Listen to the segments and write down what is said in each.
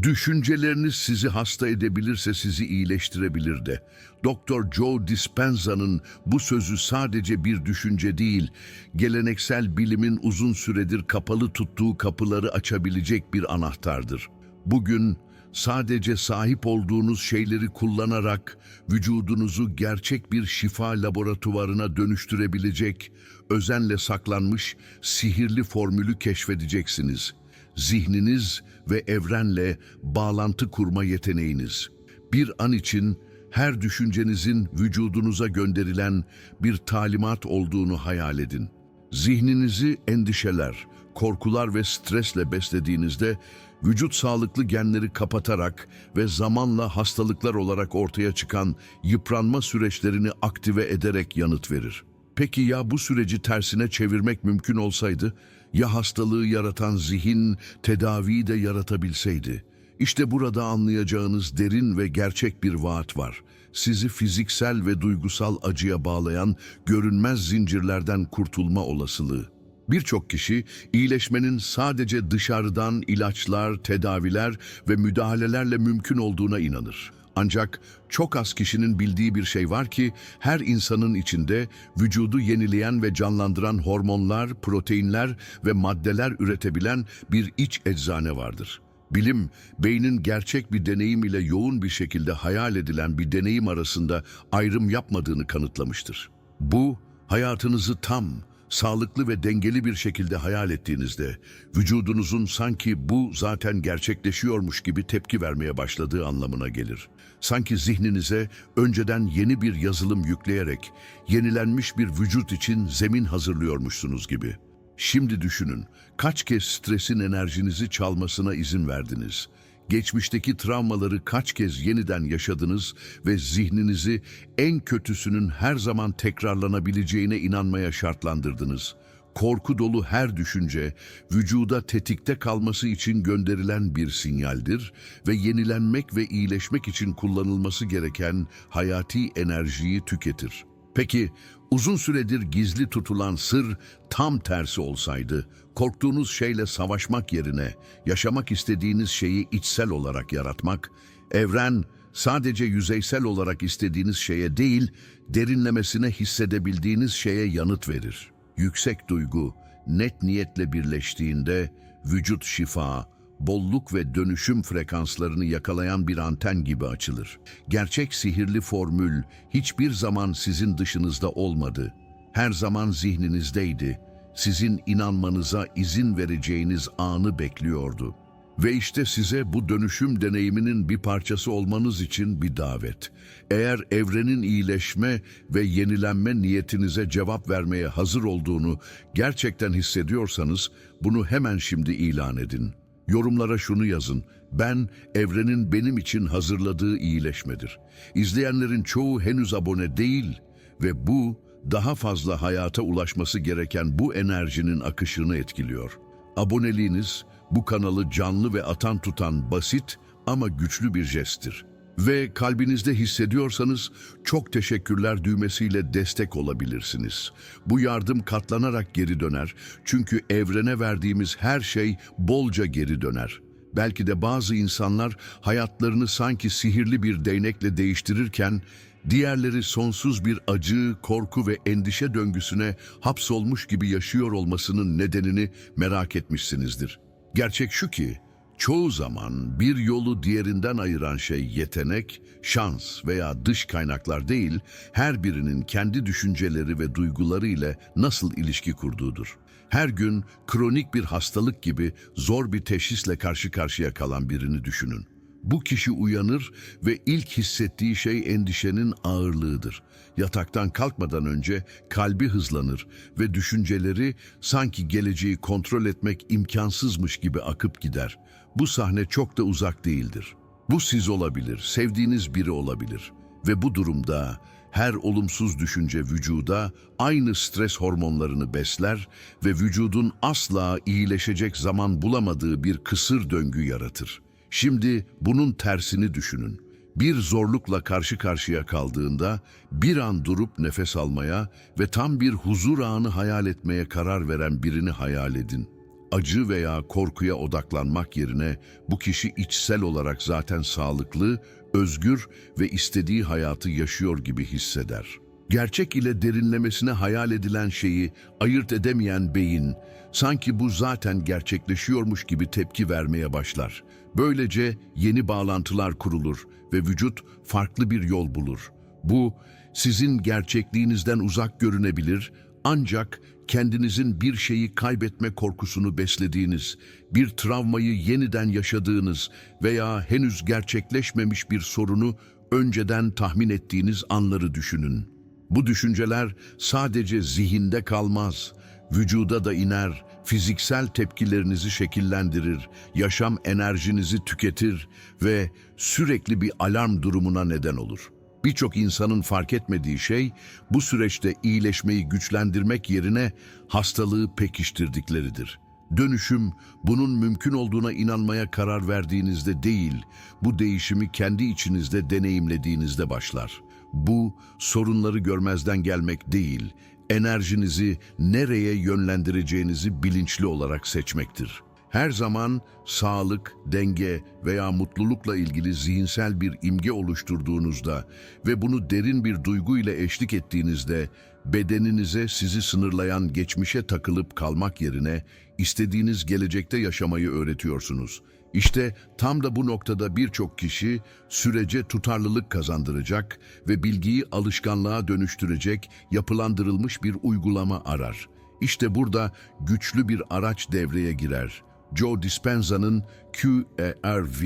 Düşünceleriniz sizi hasta edebilirse sizi iyileştirebilir de. Dr. Joe Dispenza'nın bu sözü sadece bir düşünce değil, geleneksel bilimin uzun süredir kapalı tuttuğu kapıları açabilecek bir anahtardır. Bugün sadece sahip olduğunuz şeyleri kullanarak vücudunuzu gerçek bir şifa laboratuvarına dönüştürebilecek, özenle saklanmış sihirli formülü keşfedeceksiniz. Zihniniz ve evrenle bağlantı kurma yeteneğiniz. Bir an için her düşüncenizin vücudunuza gönderilen bir talimat olduğunu hayal edin. Zihninizi endişeler, korkular ve stresle beslediğinizde vücut sağlıklı genleri kapatarak ve zamanla hastalıklar olarak ortaya çıkan yıpranma süreçlerini aktive ederek yanıt verir. Peki ya bu süreci tersine çevirmek mümkün olsaydı? Ya hastalığı yaratan zihin tedaviyi de yaratabilseydi? İşte burada anlayacağınız derin ve gerçek bir vaat var. Sizi fiziksel ve duygusal acıya bağlayan görünmez zincirlerden kurtulma olasılığı. Birçok kişi iyileşmenin sadece dışarıdan ilaçlar, tedaviler ve müdahalelerle mümkün olduğuna inanır. Ancak çok az kişinin bildiği bir şey var ki her insanın içinde vücudu yenileyen ve canlandıran hormonlar, proteinler ve maddeler üretebilen bir iç eczane vardır. Bilim, beynin gerçek bir deneyim ile yoğun bir şekilde hayal edilen bir deneyim arasında ayrım yapmadığını kanıtlamıştır. Bu, hayatınızı tam, sağlıklı ve dengeli bir şekilde hayal ettiğinizde, vücudunuzun sanki bu zaten gerçekleşiyormuş gibi tepki vermeye başladığı anlamına gelir. Sanki zihninize önceden yeni bir yazılım yükleyerek yenilenmiş bir vücut için zemin hazırlıyormuşsunuz gibi. Şimdi düşünün, kaç kez stresin enerjinizi çalmasına izin verdiniz? Geçmişteki travmaları kaç kez yeniden yaşadınız ve zihninizi en kötüsünün her zaman tekrarlanabileceğine inanmaya şartlandırdınız? Korku dolu her düşünce, vücuda tetikte kalması için gönderilen bir sinyaldir ve yenilenmek ve iyileşmek için kullanılması gereken hayati enerjiyi tüketir. Peki uzun süredir gizli tutulan sır tam tersi olsaydı, korktuğunuz şeyle savaşmak yerine yaşamak istediğiniz şeyi içsel olarak yaratmak, evren sadece yüzeysel olarak istediğiniz şeye değil, derinlemesine hissedebildiğiniz şeye yanıt verir. Yüksek duygu, net niyetle birleştiğinde vücut şifa, bolluk ve dönüşüm frekanslarını yakalayan bir anten gibi açılır. Gerçek sihirli formül hiçbir zaman sizin dışınızda olmadı. Her zaman zihninizdeydi. Sizin inanmanıza izin vereceğiniz anı bekliyordu. Ve işte size bu dönüşüm deneyiminin bir parçası olmanız için bir davet. Eğer evrenin iyileşme ve yenilenme niyetinize cevap vermeye hazır olduğunu gerçekten hissediyorsanız bunu hemen şimdi ilan edin. Yorumlara şunu yazın. Ben evrenin benim için hazırladığı iyileşmedir. İzleyenlerin çoğu henüz abone değil ve bu daha fazla hayata ulaşması gereken bu enerjinin akışını etkiliyor. Aboneliğiniz bu kanalı canlı ve atan tutan basit ama güçlü bir jesttir. Ve kalbinizde hissediyorsanız çok teşekkürler düğmesiyle destek olabilirsiniz. Bu yardım katlanarak geri döner çünkü evrene verdiğimiz her şey bolca geri döner. Belki de bazı insanlar hayatlarını sanki sihirli bir değnekle değiştirirken diğerleri sonsuz bir acı, korku ve endişe döngüsüne hapsolmuş gibi yaşıyor olmasının nedenini merak etmişsinizdir. Gerçek şu ki, çoğu zaman bir yolu diğerinden ayıran şey yetenek, şans veya dış kaynaklar değil, her birinin kendi düşünceleri ve duyguları ile nasıl ilişki kurduğudur. Her gün kronik bir hastalık gibi zor bir teşhisle karşı karşıya kalan birini düşünün. Bu kişi uyanır ve ilk hissettiği şey endişenin ağırlığıdır. Yataktan kalkmadan önce kalbi hızlanır ve düşünceleri sanki geleceği kontrol etmek imkansızmış gibi akıp gider. Bu sahne çok da uzak değildir. Bu siz olabilir, sevdiğiniz biri olabilir. Ve bu durumda her olumsuz düşünce vücuda aynı stres hormonlarını besler ve vücudun asla iyileşecek zaman bulamadığı bir kısır döngü yaratır. Şimdi bunun tersini düşünün. Bir zorlukla karşı karşıya kaldığında bir an durup nefes almaya ve tam bir huzur anı hayal etmeye karar veren birini hayal edin. Acı veya korkuya odaklanmak yerine bu kişi içsel olarak zaten sağlıklı, özgür ve istediği hayatı yaşıyor gibi hisseder. Gerçek ile derinlemesine hayal edilen şeyi ayırt edemeyen beyin, sanki bu zaten gerçekleşiyormuş gibi tepki vermeye başlar. Böylece yeni bağlantılar kurulur ve vücut farklı bir yol bulur. Bu, sizin gerçekliğinizden uzak görünebilir ancak kendinizin bir şeyi kaybetme korkusunu beslediğiniz, bir travmayı yeniden yaşadığınız veya henüz gerçekleşmemiş bir sorunu önceden tahmin ettiğiniz anları düşünün. Bu düşünceler sadece zihinde kalmaz, vücuda da iner, fiziksel tepkilerinizi şekillendirir, yaşam enerjinizi tüketir ve sürekli bir alarm durumuna neden olur. Birçok insanın fark etmediği şey bu süreçte iyileşmeyi güçlendirmek yerine hastalığı pekiştirdikleridir. Dönüşüm bunun mümkün olduğuna inanmaya karar verdiğinizde değil, bu değişimi kendi içinizde deneyimlediğinizde başlar. Bu sorunları görmezden gelmek değil, enerjinizi nereye yönlendireceğinizi bilinçli olarak seçmektir. Her zaman sağlık, denge veya mutlulukla ilgili zihinsel bir imge oluşturduğunuzda ve bunu derin bir duygu ile eşlik ettiğinizde bedeninize sizi sınırlayan geçmişe takılıp kalmak yerine istediğiniz gelecekte yaşamayı öğretiyorsunuz. İşte tam da bu noktada birçok kişi sürece tutarlılık kazandıracak ve bilgiyi alışkanlığa dönüştürecek yapılandırılmış bir uygulama arar. İşte burada güçlü bir araç devreye girer. Joe Dispenza'nın QERV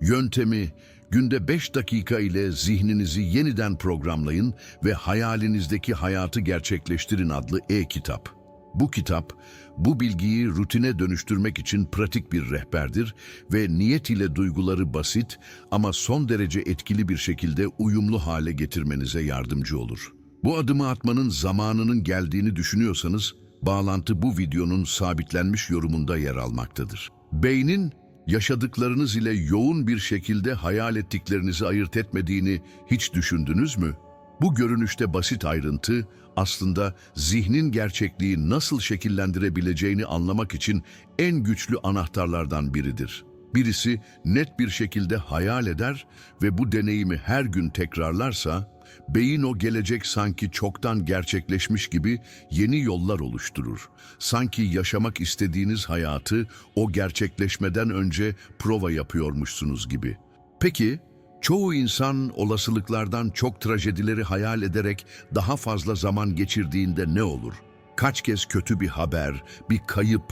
yöntemi günde 5 dakika ile zihninizi yeniden programlayın ve hayalinizdeki hayatı gerçekleştirin adlı e-kitap. Bu kitap, bu bilgiyi rutine dönüştürmek için pratik bir rehberdir ve niyet ile duyguları basit ama son derece etkili bir şekilde uyumlu hale getirmenize yardımcı olur. Bu adımı atmanın zamanının geldiğini düşünüyorsanız, bağlantı bu videonun sabitlenmiş yorumunda yer almaktadır. Beynin, yaşadıklarınız ile yoğun bir şekilde hayal ettiklerinizi ayırt etmediğini hiç düşündünüz mü? Bu görünüşte basit ayrıntı aslında zihnin gerçekliği nasıl şekillendirebileceğini anlamak için en güçlü anahtarlardan biridir. Birisi net bir şekilde hayal eder ve bu deneyimi her gün tekrarlarsa, beyin o gelecek sanki çoktan gerçekleşmiş gibi yeni yollar oluşturur. Sanki yaşamak istediğiniz hayatı o gerçekleşmeden önce prova yapıyormuşsunuz gibi. Peki, Çoğu insan olasılıklardan çok trajedileri hayal ederek daha fazla zaman geçirdiğinde ne olur? Kaç kez kötü bir haber, bir kayıp,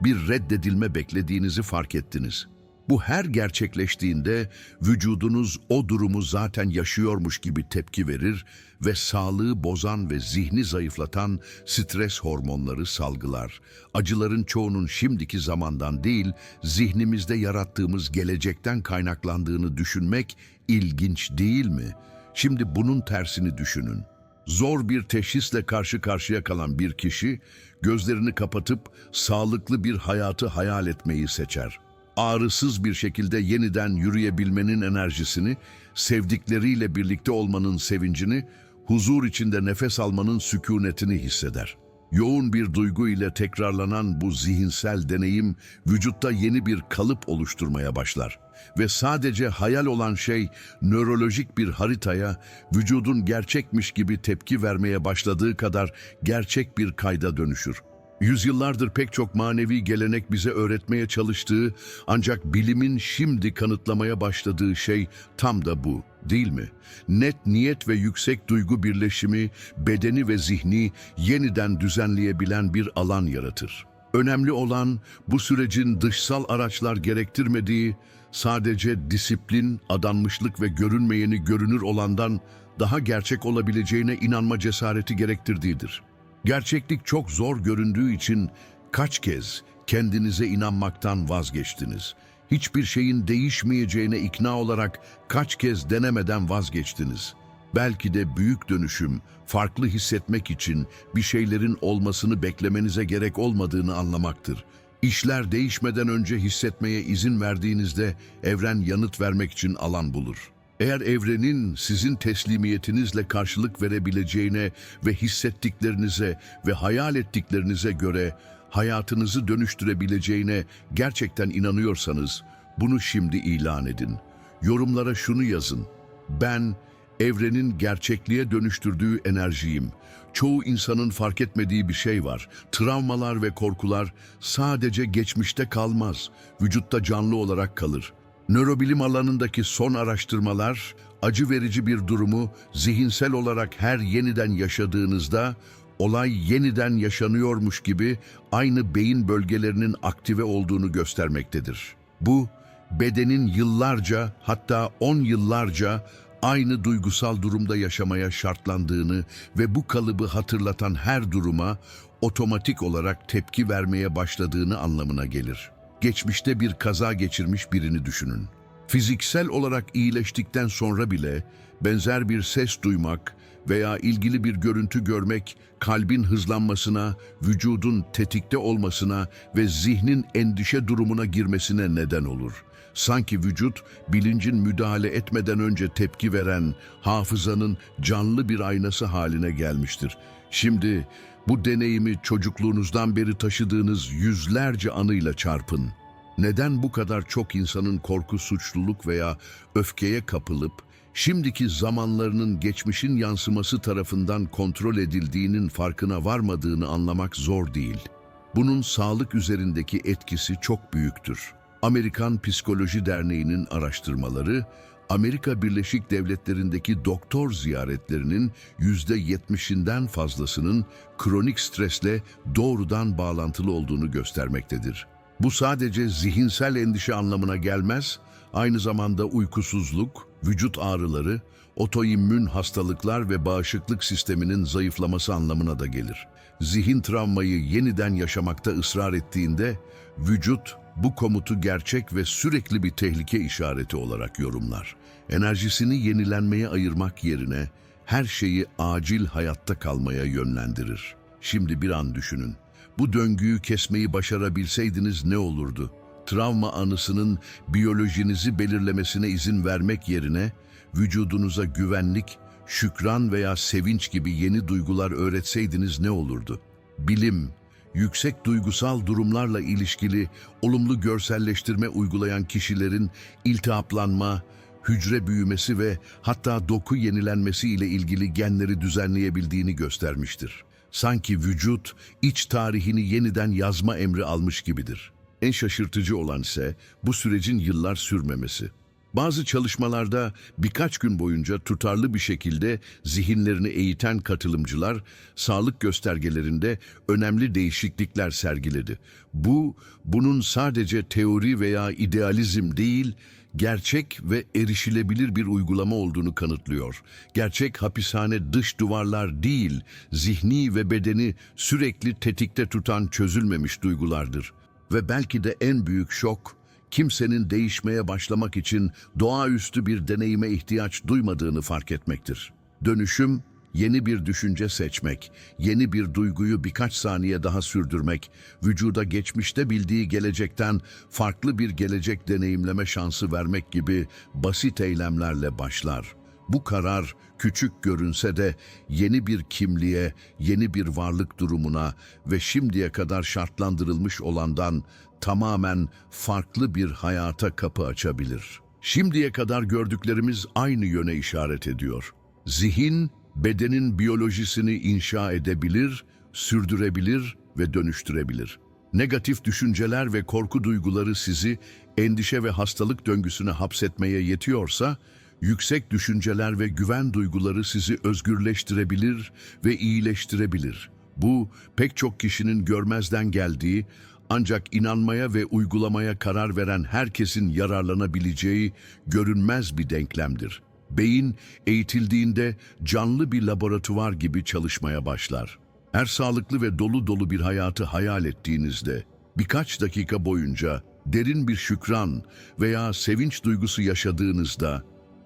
bir reddedilme beklediğinizi fark ettiniz. Bu her gerçekleştiğinde vücudunuz o durumu zaten yaşıyormuş gibi tepki verir ve sağlığı bozan ve zihni zayıflatan stres hormonları salgılar. Acıların çoğunun şimdiki zamandan değil, zihnimizde yarattığımız gelecekten kaynaklandığını düşünmek ilginç değil mi? Şimdi bunun tersini düşünün. Zor bir teşhisle karşı karşıya kalan bir kişi, gözlerini kapatıp sağlıklı bir hayatı hayal etmeyi seçer ağrısız bir şekilde yeniden yürüyebilmenin enerjisini, sevdikleriyle birlikte olmanın sevincini, huzur içinde nefes almanın sükunetini hisseder. Yoğun bir duygu ile tekrarlanan bu zihinsel deneyim vücutta yeni bir kalıp oluşturmaya başlar. Ve sadece hayal olan şey nörolojik bir haritaya vücudun gerçekmiş gibi tepki vermeye başladığı kadar gerçek bir kayda dönüşür. Yüzyıllardır pek çok manevi gelenek bize öğretmeye çalıştığı ancak bilimin şimdi kanıtlamaya başladığı şey tam da bu, değil mi? Net niyet ve yüksek duygu birleşimi bedeni ve zihni yeniden düzenleyebilen bir alan yaratır. Önemli olan bu sürecin dışsal araçlar gerektirmediği, sadece disiplin, adanmışlık ve görünmeyeni görünür olandan daha gerçek olabileceğine inanma cesareti gerektirdiğidir. Gerçeklik çok zor göründüğü için kaç kez kendinize inanmaktan vazgeçtiniz? Hiçbir şeyin değişmeyeceğine ikna olarak kaç kez denemeden vazgeçtiniz? Belki de büyük dönüşüm, farklı hissetmek için bir şeylerin olmasını beklemenize gerek olmadığını anlamaktır. İşler değişmeden önce hissetmeye izin verdiğinizde evren yanıt vermek için alan bulur. Eğer evrenin sizin teslimiyetinizle karşılık verebileceğine ve hissettiklerinize ve hayal ettiklerinize göre hayatınızı dönüştürebileceğine gerçekten inanıyorsanız bunu şimdi ilan edin. Yorumlara şunu yazın. Ben evrenin gerçekliğe dönüştürdüğü enerjiyim. Çoğu insanın fark etmediği bir şey var. Travmalar ve korkular sadece geçmişte kalmaz, vücutta canlı olarak kalır. Nörobilim alanındaki son araştırmalar, acı verici bir durumu zihinsel olarak her yeniden yaşadığınızda, olay yeniden yaşanıyormuş gibi aynı beyin bölgelerinin aktive olduğunu göstermektedir. Bu, bedenin yıllarca hatta on yıllarca aynı duygusal durumda yaşamaya şartlandığını ve bu kalıbı hatırlatan her duruma otomatik olarak tepki vermeye başladığını anlamına gelir. Geçmişte bir kaza geçirmiş birini düşünün. Fiziksel olarak iyileştikten sonra bile benzer bir ses duymak veya ilgili bir görüntü görmek kalbin hızlanmasına, vücudun tetikte olmasına ve zihnin endişe durumuna girmesine neden olur. Sanki vücut bilincin müdahale etmeden önce tepki veren hafızanın canlı bir aynası haline gelmiştir. Şimdi bu deneyimi çocukluğunuzdan beri taşıdığınız yüzlerce anıyla çarpın. Neden bu kadar çok insanın korku, suçluluk veya öfkeye kapılıp şimdiki zamanlarının geçmişin yansıması tarafından kontrol edildiğinin farkına varmadığını anlamak zor değil. Bunun sağlık üzerindeki etkisi çok büyüktür. Amerikan Psikoloji Derneği'nin araştırmaları, Amerika Birleşik Devletleri'ndeki doktor ziyaretlerinin %70'inden fazlasının kronik stresle doğrudan bağlantılı olduğunu göstermektedir. Bu sadece zihinsel endişe anlamına gelmez, aynı zamanda uykusuzluk, vücut ağrıları, otoimmün hastalıklar ve bağışıklık sisteminin zayıflaması anlamına da gelir. Zihin travmayı yeniden yaşamakta ısrar ettiğinde, vücut bu komutu gerçek ve sürekli bir tehlike işareti olarak yorumlar. Enerjisini yenilenmeye ayırmak yerine her şeyi acil hayatta kalmaya yönlendirir. Şimdi bir an düşünün. Bu döngüyü kesmeyi başarabilseydiniz ne olurdu? Travma anısının biyolojinizi belirlemesine izin vermek yerine vücudunuza güvenlik, şükran veya sevinç gibi yeni duygular öğretseydiniz ne olurdu? Bilim, yüksek duygusal durumlarla ilişkili olumlu görselleştirme uygulayan kişilerin iltihaplanma, hücre büyümesi ve hatta doku yenilenmesi ile ilgili genleri düzenleyebildiğini göstermiştir. Sanki vücut iç tarihini yeniden yazma emri almış gibidir. En şaşırtıcı olan ise bu sürecin yıllar sürmemesi. Bazı çalışmalarda birkaç gün boyunca tutarlı bir şekilde zihinlerini eğiten katılımcılar sağlık göstergelerinde önemli değişiklikler sergiledi. Bu, bunun sadece teori veya idealizm değil, gerçek ve erişilebilir bir uygulama olduğunu kanıtlıyor. Gerçek hapishane dış duvarlar değil, zihni ve bedeni sürekli tetikte tutan çözülmemiş duygulardır. Ve belki de en büyük şok, kimsenin değişmeye başlamak için doğaüstü bir deneyime ihtiyaç duymadığını fark etmektir. Dönüşüm, yeni bir düşünce seçmek, yeni bir duyguyu birkaç saniye daha sürdürmek, vücuda geçmişte bildiği gelecekten farklı bir gelecek deneyimleme şansı vermek gibi basit eylemlerle başlar. Bu karar küçük görünse de yeni bir kimliğe, yeni bir varlık durumuna ve şimdiye kadar şartlandırılmış olandan tamamen farklı bir hayata kapı açabilir. Şimdiye kadar gördüklerimiz aynı yöne işaret ediyor. Zihin, bedenin biyolojisini inşa edebilir, sürdürebilir ve dönüştürebilir. Negatif düşünceler ve korku duyguları sizi endişe ve hastalık döngüsüne hapsetmeye yetiyorsa, yüksek düşünceler ve güven duyguları sizi özgürleştirebilir ve iyileştirebilir. Bu pek çok kişinin görmezden geldiği ancak inanmaya ve uygulamaya karar veren herkesin yararlanabileceği görünmez bir denklemdir. Beyin eğitildiğinde canlı bir laboratuvar gibi çalışmaya başlar. Eğer sağlıklı ve dolu dolu bir hayatı hayal ettiğinizde birkaç dakika boyunca derin bir şükran veya sevinç duygusu yaşadığınızda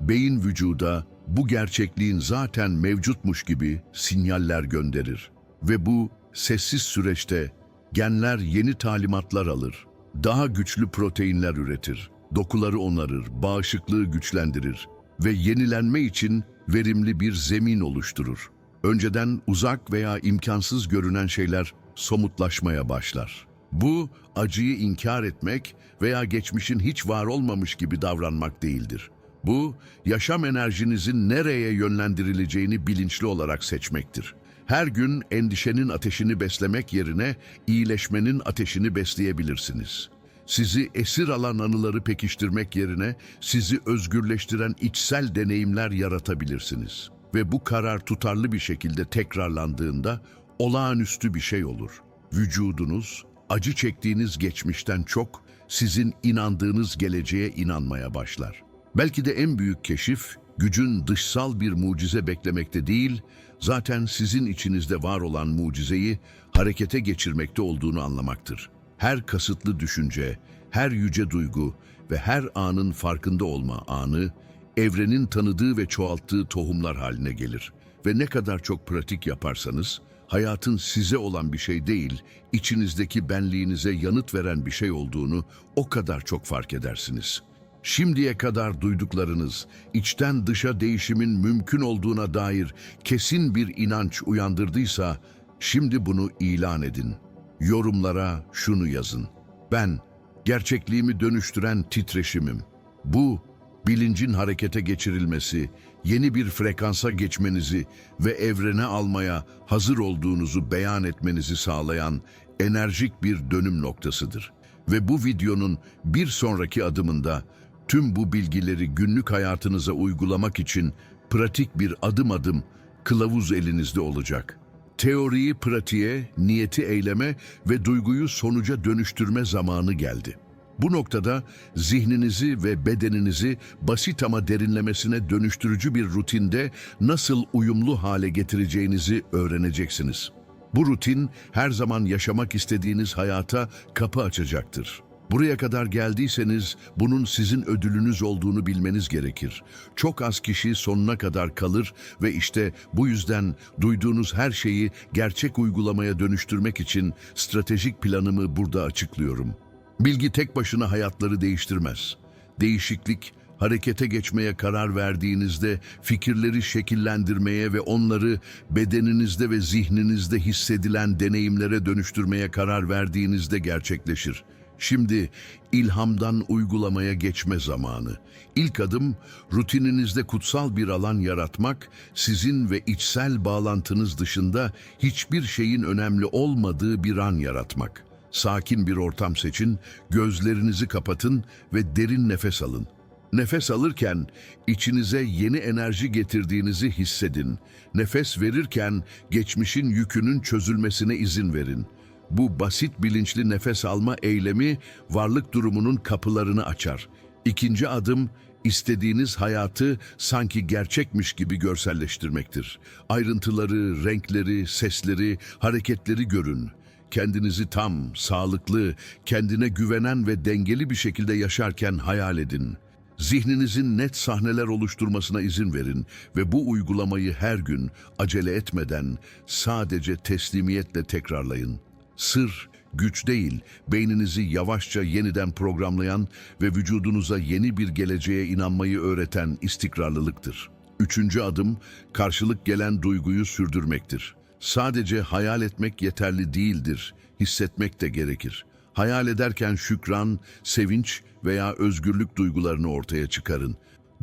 beyin vücuda bu gerçekliğin zaten mevcutmuş gibi sinyaller gönderir. Ve bu sessiz süreçte genler yeni talimatlar alır. Daha güçlü proteinler üretir, dokuları onarır, bağışıklığı güçlendirir ve yenilenme için verimli bir zemin oluşturur. Önceden uzak veya imkansız görünen şeyler somutlaşmaya başlar. Bu acıyı inkar etmek veya geçmişin hiç var olmamış gibi davranmak değildir. Bu yaşam enerjinizin nereye yönlendirileceğini bilinçli olarak seçmektir. Her gün endişenin ateşini beslemek yerine iyileşmenin ateşini besleyebilirsiniz. Sizi esir alan anıları pekiştirmek yerine sizi özgürleştiren içsel deneyimler yaratabilirsiniz. Ve bu karar tutarlı bir şekilde tekrarlandığında olağanüstü bir şey olur. Vücudunuz acı çektiğiniz geçmişten çok sizin inandığınız geleceğe inanmaya başlar. Belki de en büyük keşif gücün dışsal bir mucize beklemekte değil, zaten sizin içinizde var olan mucizeyi harekete geçirmekte olduğunu anlamaktır. Her kasıtlı düşünce, her yüce duygu ve her anın farkında olma anı, evrenin tanıdığı ve çoğalttığı tohumlar haline gelir. Ve ne kadar çok pratik yaparsanız, hayatın size olan bir şey değil, içinizdeki benliğinize yanıt veren bir şey olduğunu o kadar çok fark edersiniz. Şimdiye kadar duyduklarınız, içten dışa değişimin mümkün olduğuna dair kesin bir inanç uyandırdıysa, şimdi bunu ilan edin. Yorumlara şunu yazın. Ben, gerçekliğimi dönüştüren titreşimim. Bu, bilincin harekete geçirilmesi, yeni bir frekansa geçmenizi ve evrene almaya hazır olduğunuzu beyan etmenizi sağlayan enerjik bir dönüm noktasıdır. Ve bu videonun bir sonraki adımında tüm bu bilgileri günlük hayatınıza uygulamak için pratik bir adım adım kılavuz elinizde olacak. Teoriyi pratiğe, niyeti eyleme ve duyguyu sonuca dönüştürme zamanı geldi. Bu noktada zihninizi ve bedeninizi basit ama derinlemesine dönüştürücü bir rutinde nasıl uyumlu hale getireceğinizi öğreneceksiniz. Bu rutin her zaman yaşamak istediğiniz hayata kapı açacaktır. Buraya kadar geldiyseniz bunun sizin ödülünüz olduğunu bilmeniz gerekir. Çok az kişi sonuna kadar kalır ve işte bu yüzden duyduğunuz her şeyi gerçek uygulamaya dönüştürmek için stratejik planımı burada açıklıyorum. Bilgi tek başına hayatları değiştirmez. Değişiklik, harekete geçmeye karar verdiğinizde fikirleri şekillendirmeye ve onları bedeninizde ve zihninizde hissedilen deneyimlere dönüştürmeye karar verdiğinizde gerçekleşir. Şimdi ilhamdan uygulamaya geçme zamanı. İlk adım rutininizde kutsal bir alan yaratmak, sizin ve içsel bağlantınız dışında hiçbir şeyin önemli olmadığı bir an yaratmak. Sakin bir ortam seçin, gözlerinizi kapatın ve derin nefes alın. Nefes alırken içinize yeni enerji getirdiğinizi hissedin. Nefes verirken geçmişin yükünün çözülmesine izin verin. Bu basit bilinçli nefes alma eylemi varlık durumunun kapılarını açar. İkinci adım istediğiniz hayatı sanki gerçekmiş gibi görselleştirmektir. Ayrıntıları, renkleri, sesleri, hareketleri görün. Kendinizi tam, sağlıklı, kendine güvenen ve dengeli bir şekilde yaşarken hayal edin. Zihninizin net sahneler oluşturmasına izin verin ve bu uygulamayı her gün acele etmeden sadece teslimiyetle tekrarlayın. Sır, güç değil, beyninizi yavaşça yeniden programlayan ve vücudunuza yeni bir geleceğe inanmayı öğreten istikrarlılıktır. Üçüncü adım, karşılık gelen duyguyu sürdürmektir. Sadece hayal etmek yeterli değildir, hissetmek de gerekir. Hayal ederken şükran, sevinç veya özgürlük duygularını ortaya çıkarın.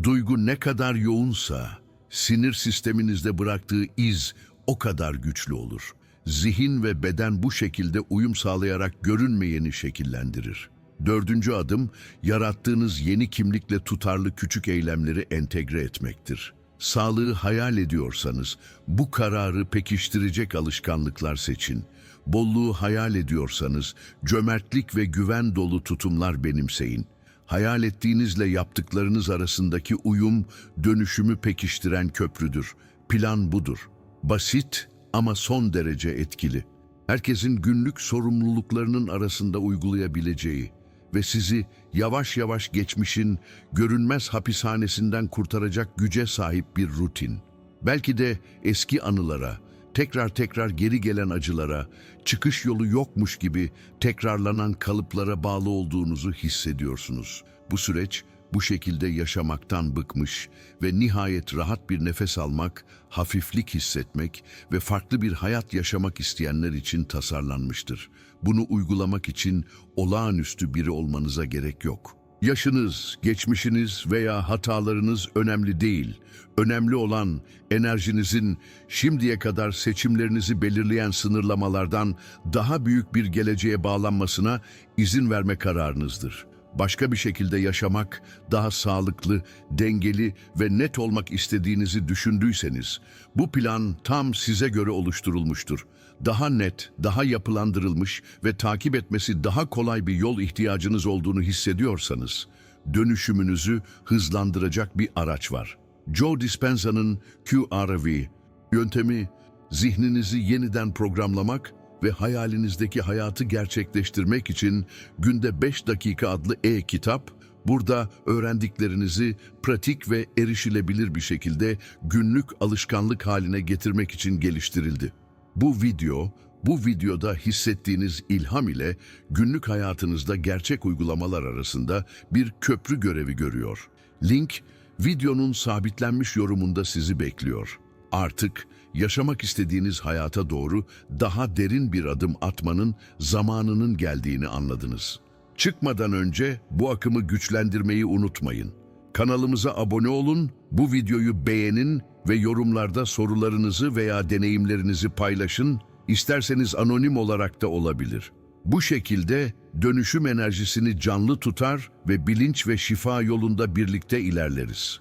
Duygu ne kadar yoğunsa, sinir sisteminizde bıraktığı iz o kadar güçlü olur. Zihin ve beden bu şekilde uyum sağlayarak görünmeyeni şekillendirir. Dördüncü adım, yarattığınız yeni kimlikle tutarlı küçük eylemleri entegre etmektir. Sağlığı hayal ediyorsanız, bu kararı pekiştirecek alışkanlıklar seçin. Bolluğu hayal ediyorsanız, cömertlik ve güven dolu tutumlar benimseyin. Hayal ettiğinizle yaptıklarınız arasındaki uyum, dönüşümü pekiştiren köprüdür. Plan budur. Basit ama son derece etkili. Herkesin günlük sorumluluklarının arasında uygulayabileceği ve sizi yavaş yavaş geçmişin görünmez hapishanesinden kurtaracak güce sahip bir rutin. Belki de eski anılara, tekrar tekrar geri gelen acılara, çıkış yolu yokmuş gibi tekrarlanan kalıplara bağlı olduğunuzu hissediyorsunuz. Bu süreç bu şekilde yaşamaktan bıkmış ve nihayet rahat bir nefes almak, hafiflik hissetmek ve farklı bir hayat yaşamak isteyenler için tasarlanmıştır. Bunu uygulamak için olağanüstü biri olmanıza gerek yok. Yaşınız, geçmişiniz veya hatalarınız önemli değil. Önemli olan enerjinizin şimdiye kadar seçimlerinizi belirleyen sınırlamalardan daha büyük bir geleceğe bağlanmasına izin verme kararınızdır. Başka bir şekilde yaşamak, daha sağlıklı, dengeli ve net olmak istediğinizi düşündüyseniz, bu plan tam size göre oluşturulmuştur. Daha net, daha yapılandırılmış ve takip etmesi daha kolay bir yol ihtiyacınız olduğunu hissediyorsanız, dönüşümünüzü hızlandıracak bir araç var. Joe Dispenza'nın QRV yöntemi, zihninizi yeniden programlamak ve hayalinizdeki hayatı gerçekleştirmek için günde 5 dakika adlı e-kitap, burada öğrendiklerinizi pratik ve erişilebilir bir şekilde günlük alışkanlık haline getirmek için geliştirildi. Bu video, bu videoda hissettiğiniz ilham ile günlük hayatınızda gerçek uygulamalar arasında bir köprü görevi görüyor. Link, videonun sabitlenmiş yorumunda sizi bekliyor. Artık yaşamak istediğiniz hayata doğru daha derin bir adım atmanın zamanının geldiğini anladınız. Çıkmadan önce bu akımı güçlendirmeyi unutmayın. Kanalımıza abone olun, bu videoyu beğenin ve yorumlarda sorularınızı veya deneyimlerinizi paylaşın, isterseniz anonim olarak da olabilir. Bu şekilde dönüşüm enerjisini canlı tutar ve bilinç ve şifa yolunda birlikte ilerleriz.